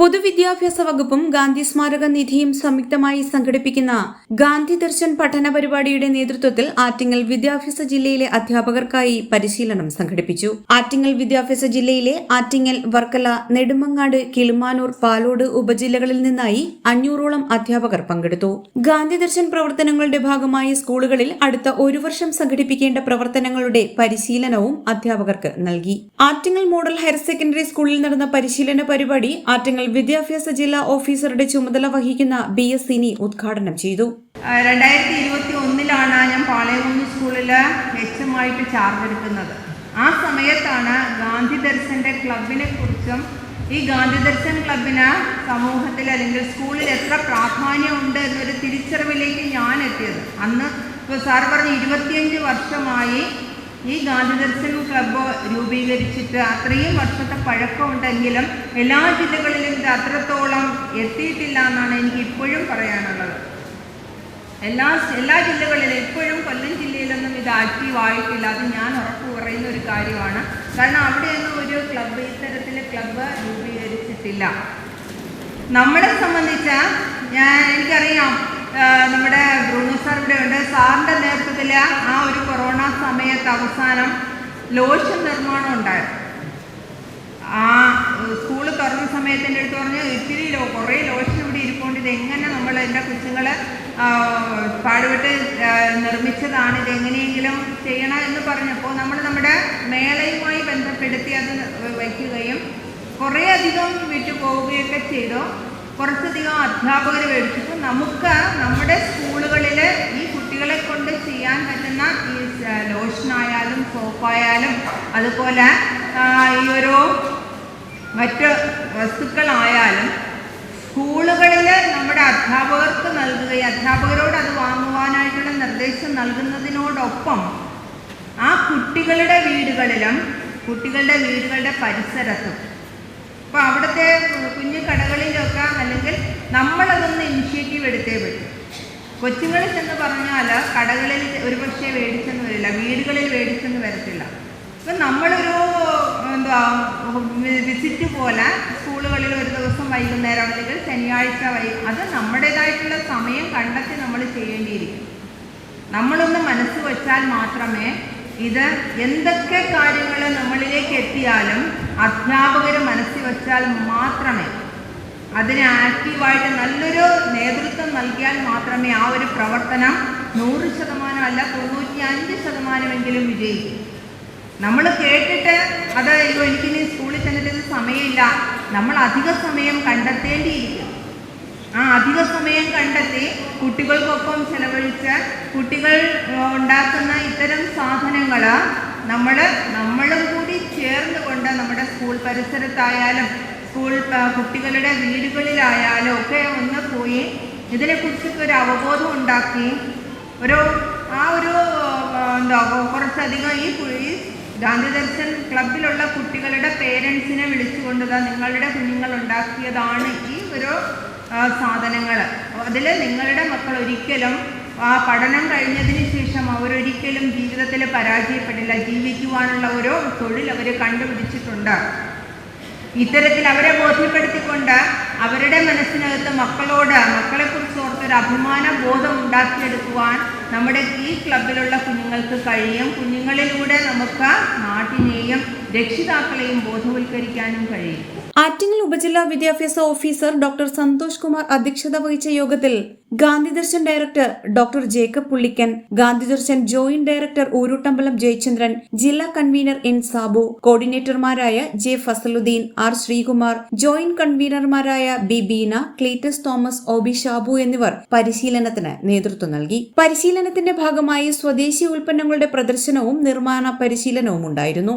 പൊതുവിദ്യാഭ്യാസ വകുപ്പും ഗാന്ധി സ്മാരക നിധിയും സംയുക്തമായി സംഘടിപ്പിക്കുന്ന ഗാന്ധി ദർശൻ പഠന പരിപാടിയുടെ നേതൃത്വത്തിൽ ആറ്റിങ്ങൽ വിദ്യാഭ്യാസ ജില്ലയിലെ അധ്യാപകർക്കായി പരിശീലനം സംഘടിപ്പിച്ചു. ആറ്റിങ്ങൽ വിദ്യാഭ്യാസ ജില്ലയിലെ ആറ്റിങ്ങൽ വർക്കല നെടുമങ്ങാട് കിളിമാനൂർ പാലോട് ഉപജില്ലകളിൽ നിന്നായി അഞ്ഞൂറോളം അധ്യാപകർ പങ്കെടുത്തു. ഗാന്ധി ദർശൻ പ്രവർത്തനങ്ങളുടെ ഭാഗമായി സ്കൂളുകളിൽ അടുത്ത ഒരു വർഷം സംഘടിപ്പിക്കേണ്ട പ്രവർത്തനങ്ങളുടെ പരിശീലനവും അധ്യാപകർക്ക് നൽകി. ആറ്റിങ്ങൽ മോഡൽ ഹയർ സെക്കൻഡറി സ്കൂളിൽ നടന്ന പരിശീലന പരിപാടി ആറ്റിങ്ങൽ വിദ്യാഭ്യാസ ജില്ലാ ഓഫീസറുടെ ചുമതല വഹിക്കുന്ന ബി എസ് സിനി ഉദ്ഘാടനം ചെയ്തു. രണ്ടായിരത്തി ഇരുപത്തി ഒന്നിലാണ് ഞാൻ പാളയകുന്ന് സ്കൂളിൽ എച്ച് എം ആയിട്ട് ചാർജ് എടുക്കുന്നത്. ആ സമയത്താണ് ഗാന്ധി ദർശന്റെ ക്ലബിനെ കുറിച്ചും ഈ ഗാന്ധി ദർശൻ ക്ലബിന് സമൂഹത്തിൽ അല്ലെങ്കിൽ സ്കൂളിൽ എത്ര പ്രാധാന്യമുണ്ട് എന്നൊരു തിരിച്ചറിവിലേക്ക് ഞാൻ എത്തിയത്. അന്ന് ഇപ്പോൾ സാർ പറഞ്ഞ് ഇരുപത്തിയഞ്ച് വർഷമായി ഈ ഗാന്ധി ദർശൻ ക്ലബ്ബ് രൂപീകരിച്ചിട്ട് അത്രയും വർഷത്തെ പഴക്കമുണ്ടെങ്കിലും എല്ലാ ജില്ലകളിലും ഇത് അത്രത്തോളം എത്തിയിട്ടില്ല എന്നാണ് എനിക്ക് ഇപ്പോഴും പറയാനുള്ളത്. എല്ലാ എല്ലാ ജില്ലകളിലും ഇപ്പോഴും കൊല്ലം ജില്ലയിലൊന്നും ഇത് ആക്റ്റീവ് ആയിട്ടില്ല. അത് ഞാൻ ഉറപ്പ് പറയുന്ന ഒരു കാര്യമാണ്. കാരണം അവിടെയൊന്നും ഒരു ക്ലബ്ബ് ഇത്തരത്തിൽ ക്ലബ്ബ് രൂപീകരിച്ചിട്ടില്ല. നമ്മളെ സംബന്ധിച്ച് ഞാൻ എനിക്കറിയാം നമ്മുടെ ബ്രൂണോ സാർ ഇവിടെ ഉണ്ട്. സാറിന്റെ നേതൃത്വത്തിൽ സമയത്ത് അവസാനം ലോഷൻ നിർമ്മാണം ഉണ്ടായിരുന്നു ആ സ്കൂൾ തുറന്ന സമയത്തിന്റെ അടുത്ത് പറഞ്ഞു ഇത്തിരി കുറേ ലോഷൻ ഇവിടെ ഇരിക്കൊണ്ട് എങ്ങനെ നമ്മൾ എന്റെ കൊച്ചുങ്ങൾ പാടുപെട്ട് നിർമ്മിച്ചതാണ് ഇതെങ്ങനെയെങ്കിലും ചെയ്യണം എന്ന് പറഞ്ഞപ്പോൾ നമ്മൾ നമ്മുടെ മേളയുമായി ബന്ധപ്പെടുത്തി അത് വയ്ക്കുകയും കുറേ അധികം വിട്ടു പോവുകയൊക്കെ ചെയ്തു. കുറച്ചധികം അധ്യാപകർ മേടിച്ചിട്ട് നമുക്ക് നമ്മുടെ സ്കൂളുകളിൽ ഈ കുട്ടികളെ കൊണ്ട് ചെയ്യാൻ പറ്റുന്ന ഈ ലോഷനായാലും സോപ്പായാലും അതുപോലെ ഈ ഒരു മറ്റ് വസ്തുക്കളായാലും സ്കൂളുകളിൽ നമ്മുടെ അധ്യാപകർക്ക് നൽകുകയും അധ്യാപകരോട് അത് വാങ്ങുവാനായിട്ടുള്ള നിർദ്ദേശം നൽകുന്നതിനോടൊപ്പം ആ കുട്ടികളുടെ വീടുകളിലും കുട്ടികളുടെ വീടുകളുടെ പരിസരത്തും അപ്പോൾ അവിടുത്തെ കുഞ്ഞു കടകളിലൊക്കെ അല്ലെങ്കിൽ നമ്മളതൊന്ന് ഇനിഷ്യേറ്റീവ് എടുത്തേ പറ്റും. കൊച്ചുങ്ങളിൽ ചെന്ന് പറഞ്ഞാൽ വരത്തില്ല ഇപ്പം നമ്മളൊരു എന്താ വിസിറ്റ് പോലെ സ്കൂളുകളിൽ ഒരു ദിവസം വൈകുന്നേരം അല്ലെങ്കിൽ ശനിയാഴ്ച വൈ അത് നമ്മുടേതായിട്ടുള്ള സമയം കണ്ടെത്തി നമ്മൾ ചെയ്യേണ്ടിയിരിക്കും. നമ്മളൊന്ന് മനസ്സ് വച്ചാൽ മാത്രമേ ഇത് എന്തൊക്കെ കാര്യങ്ങൾ നമ്മളിലേക്ക് എത്തിയാലും അധ്യാപകർ മനസ്സിൽ വച്ചാൽ മാത്രമേ അതിനെ ആക്റ്റീവായിട്ട് നല്ലൊരു നേതൃത്വം നൽകിയാൽ മാത്രമേ ആ ഒരു പ്രവർത്തനം നൂറ് ശതമാനം അല്ല തൊണ്ണൂറ്റി അഞ്ച് ശതമാനമെങ്കിലും വിജയിക്കും. നമ്മൾ കേട്ടിട്ട് അത് അയ്യോ എനിക്കിനി സ്കൂളിൽ ചെന്നിട്ട് സമയമില്ല. നമ്മൾ അധിക സമയം കണ്ടെത്തേണ്ടിയിരിക്കും. ആ അധിക സമയം കണ്ടെത്തി കുട്ടികൾക്കൊപ്പം ചെലവഴിച്ച് കുട്ടികൾ ഉണ്ടാക്കുന്ന ഇത്തരം സാധനങ്ങൾ നമ്മൾ നമ്മളും കൂടി ചേർന്നുകൊണ്ട് നമ്മുടെ സ്കൂൾ പരിസരത്തായാലും സ്കൂൾ കുട്ടികളുടെ വീടുകളിലായാലും ഒക്കെ ഒന്ന് പോയി ഇതിനെക്കുറിച്ചൊക്കെ ഒരു അവബോധം ഉണ്ടാക്കി ഒരു ആ ഒരു എന്താ കുറച്ചധികം ഈ ഗാന്ധി ദർശൻ ക്ലബിലുള്ള കുട്ടികളുടെ പേരൻസിനെ വിളിച്ചുകൊണ്ട് നിങ്ങളുടെ കുഞ്ഞുങ്ങൾ ഉണ്ടാക്കിയതാണ് ഈ ഒരു സാധനങ്ങൾ അതിൽ നിങ്ങളുടെ മക്കൾ ഒരിക്കലും ആ പഠനം കഴിഞ്ഞതിന് ശേഷം അവരൊരിക്കലും ജീവിതത്തിൽ പരാജയപ്പെടില്ല. ജീവിക്കുവാനുള്ള ഓരോ തൊഴിൽ അവർ കണ്ടുപിടിച്ചിട്ടുണ്ട്. ഇത്തരത്തിൽ അവരെ ബോധ്യപ്പെടുത്തിക്കൊണ്ട് അവരുടെ മനസ്സിനകത്ത് മക്കളോട് മക്കളെക്കുറിച്ച് ഓർത്തൊരു അഭിമാന ബോധം ഉണ്ടാക്കിയെടുക്കുവാൻ നമ്മുടെ ഈ ക്ലബിലുള്ള കുഞ്ഞുങ്ങൾക്ക് കഴിയും. കുഞ്ഞുങ്ങളിലൂടെ നമുക്ക് നാട്ടിനെയും രക്ഷിതാക്കളെയും ബോധവൽക്കരിക്കാനും കഴിയും. ആറ്റിങ്ങൽ ഉപജില്ലാ വിദ്യാഭ്യാസ ഓഫീസർ ഡോക്ടർ സന്തോഷ് കുമാർ അധ്യക്ഷത വഹിച്ച യോഗത്തിൽ Gandhi Darshan director doctor Jacob Pullikkan Gandhi Darshan joint director Oorootambalam Jayachandran ജില്ലാ convener N Sabu കോർഡിനേറ്റർമാരായ J Fazaludeen R Sreekumar joint കൺവീനർമാരായ B Beena Cletus Thomas O B Shabu എന്നിവർ പരിശീലനത്തിന് നേതൃത്വം നൽകി. പരിശീലനത്തിന്റെ ഭാഗമായി സ്വദേശി ഉൽപ്പന്നങ്ങളുടെ പ്രദർശനവും നിർമ്മാണ പരിശീലനവും ഉണ്ടായിരുന്നു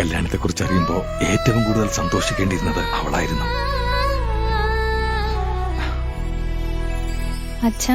കല്യാണത്തെക്കുറിച്ച് അറിയുമ്പോ ഏറ്റവും കൂടുതൽ സന്തോഷിക്കേണ്ടിയിരുന്നത് അവളായിരുന്നു. അച്ഛാ